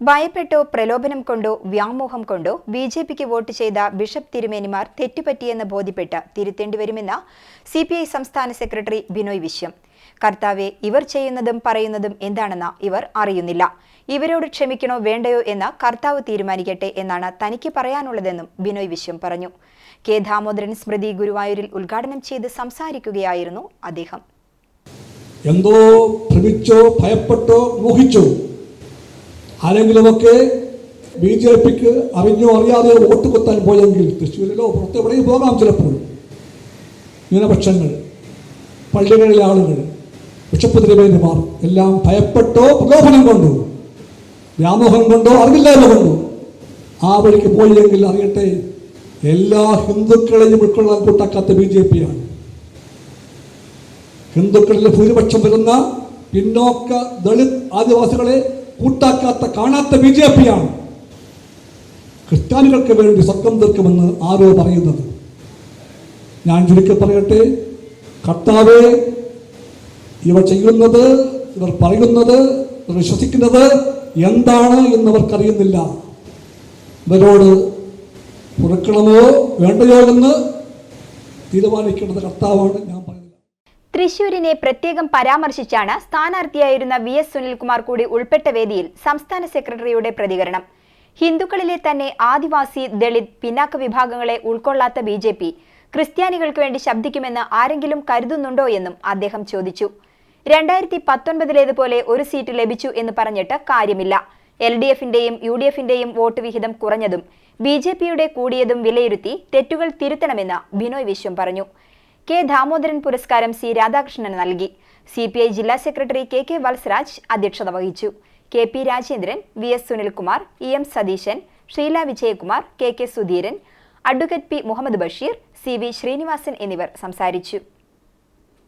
ഭയപ്പെട്ടോ പ്രലോഭനം കൊണ്ടോ വ്യാമോഹം കൊണ്ടോ ബി ജെ പിക്ക് വോട്ട് ചെയ്ത ബിഷപ്പ് തിരുമേനിമാർ തെറ്റുപറ്റിയെന്ന് ബോധ്യപ്പെട്ട് തിരുത്തേണ്ടി വരുമെന്ന് സി പി ഐ സംസ്ഥാന സെക്രട്ടറി ബിനോയ് വിശ്വം. കർത്താവെ ഇവർ ചെയ്യുന്നതും പറയുന്നതും എന്താണെന്ന് ഇവർ അറിയുന്നില്ല. ഇവരോട് ക്ഷമിക്കണോ വേണ്ടയോ എന്ന് കർത്താവ് തീരുമാനിക്കട്ടെ എന്നാണ് തനിക്ക് പറയാനുള്ളതെന്നും ബിനോയ് വിശ്വം പറഞ്ഞു. കെ. ദാമോദരൻ സ്മൃതി ഗുരുവായൂരിൽ ഉദ്ഘാടനം ചെയ്ത് സംസാരിക്കുകയായിരുന്നു അദ്ദേഹം. എന്തോ ഭ്രമിച്ചോ ഭയപ്പെട്ടോ മോഹിച്ചോ ആരെങ്കിലുമൊക്കെ ബി ജെ പിക്ക് അറിഞ്ഞോ അറിയാതെ വോട്ട് കൊത്താൻ പോയെങ്കിൽ തൃശ്ശൂരിലോ പുറത്തെവിടെയും പോകാം ചിലപ്പോൾ. ന്യൂനപക്ഷങ്ങൾ പള്ളികളിലെ ആളുകൾ ബിഷപ്പ് എല്ലാം ഭയപ്പെട്ടോ പ്രകോപനം കൊണ്ടോ വ്യാമോഹം കൊണ്ടോ അറിവില്ലായ്മ കൊണ്ടോ ആ വഴിക്ക് പോയില്ലെങ്കിൽ അറിയട്ടെ എല്ലാ ഹിന്ദുക്കളെയും ഉൾക്കൊള്ളാൻ കൂട്ടാക്കാത്ത ബി ജെ പിയാണ് ഹിന്ദുക്കളിലെ ഭൂരിപക്ഷം വരുന്ന പിന്നോക്ക ദളിത് ആദിവാസികളെ കൂട്ടാക്കാത്ത കാണാത്ത ബി ജെ പിയാണ്. ക്രിസ്ത്യാനികൾക്ക് വേണ്ടി സ്വർഗം തീർക്കുമെന്ന് ആരോ പറയുന്നത്. ഞാൻ ചുരുക്കി പറയട്ടെ കർത്താവെ ഇവർ ചെയ്യുന്നത് ഇവർ പറയുന്നത് ഇവർ വിശ്വസിക്കുന്നത് എന്താണ് എന്നവർക്കറിയുന്നില്ല. ഇവരോട് പൊറുക്കണമോ വേണ്ടയോ എന്ന് തീരുമാനിക്കേണ്ടത് കർത്താവാണ്. ഞാൻ തൃശൂരിനെ പ്രത്യേകം പരാമർശിച്ചാണ് സ്ഥാനാർത്ഥിയായിരുന്ന വി എസ് സുനിൽകുമാർ കൂടി ഉൾപ്പെട്ട വേദിയിൽ സംസ്ഥാന സെക്രട്ടറിയുടെ പ്രതികരണം. ഹിന്ദുക്കളിലെ തന്നെ ആദിവാസി ദളിത് പിന്നാക്ക വിഭാഗങ്ങളെ ഉൾക്കൊള്ളാത്ത ബി ജെ പി ക്രിസ്ത്യാനികൾക്ക് വേണ്ടി ശബ്ദിക്കുമെന്ന് ആരെങ്കിലും കരുതുന്നുണ്ടോ എന്നും അദ്ദേഹം ചോദിച്ചു. രണ്ടായിരത്തി പത്തൊൻപതിലേതുപോലെ ഒരു സീറ്റ് ലഭിച്ചു എന്ന് പറഞ്ഞിട്ട് കാര്യമില്ല. എൽ ഡി എഫിന്റെയും യു ഡി എഫിന്റെയും വോട്ട് വിഹിതം കുറഞ്ഞതും ബി ജെ പിയുടെ കൂടിയതും വിലയിരുത്തി തെറ്റുകൾ തിരുത്തണമെന്ന് ബിനോയ് വിശ്വം പറഞ്ഞു. കെ ദാമോദരൻ പുരസ്കാരം സി രാധാകൃഷ്ണന് നൽകി. സി പി ഐ ജില്ലാ സെക്രട്ടറി കെ കെ വത്സരാജ് അധ്യക്ഷത വഹിച്ചു. K P Rajendran V S Sunilkumar E M Satheesan Sheela Vijayakumar K K Sudheeran advocate P Muhammad Basheer C V Sreenivasan എന്നിവർ സംസാരിച്ചു.